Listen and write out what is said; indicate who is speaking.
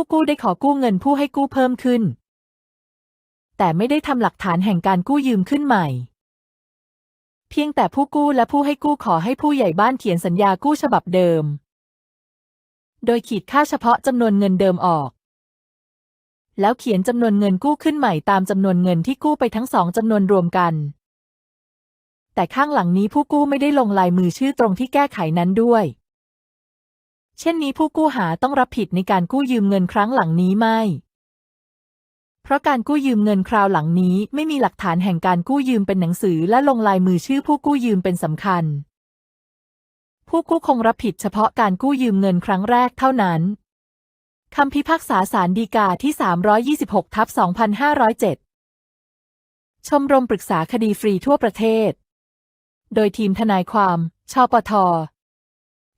Speaker 1: ผู้กู้ได้ขอกู้เงินผู้ให้กู้เพิ่มขึ้น แต่ไม่ได้ทำหลักฐานแห่งการกู้ยืมขึ้นใหม่ เพียงแต่ผู้กู้และผู้ให้กู้ขอให้ผู้ใหญ่บ้านเขียนสัญญากู้ฉบับเดิม โดยขีดค่าเฉพาะจำนวนเงินเดิมออก แล้วเขียนจำนวนเงินกู้ขึ้นใหม่ตามจำนวนเงินที่กู้ไปทั้งสองจำนวนรวมกัน แต่ข้างหลังนี้ผู้กู้ไม่ได้ลงลายมือชื่อตรงที่แก้ไขนั้นด้วย เช่นนี้ผู้กู้หาต้องรับผิดในการกู้ยืมเงินครั้งหลังนี้ไม่ เพราะการกู้ยืมเงินคราวหลังนี้ไม่มีหลักฐานแห่งการกู้ยืมเป็นหนังสือและลงลายมือชื่อผู้กู้ยืมเป็นสำคัญ ผู้กู้คงรับผิดเฉพาะการกู้ยืมเงินครั้งแรกเท่านั้นคำพิพากษาศาลฎีกาที่ 326ทับ2507 ชมรมปรึกษาคดีฟรีทั่วประเทศ โดยทีมทนายความ ชปท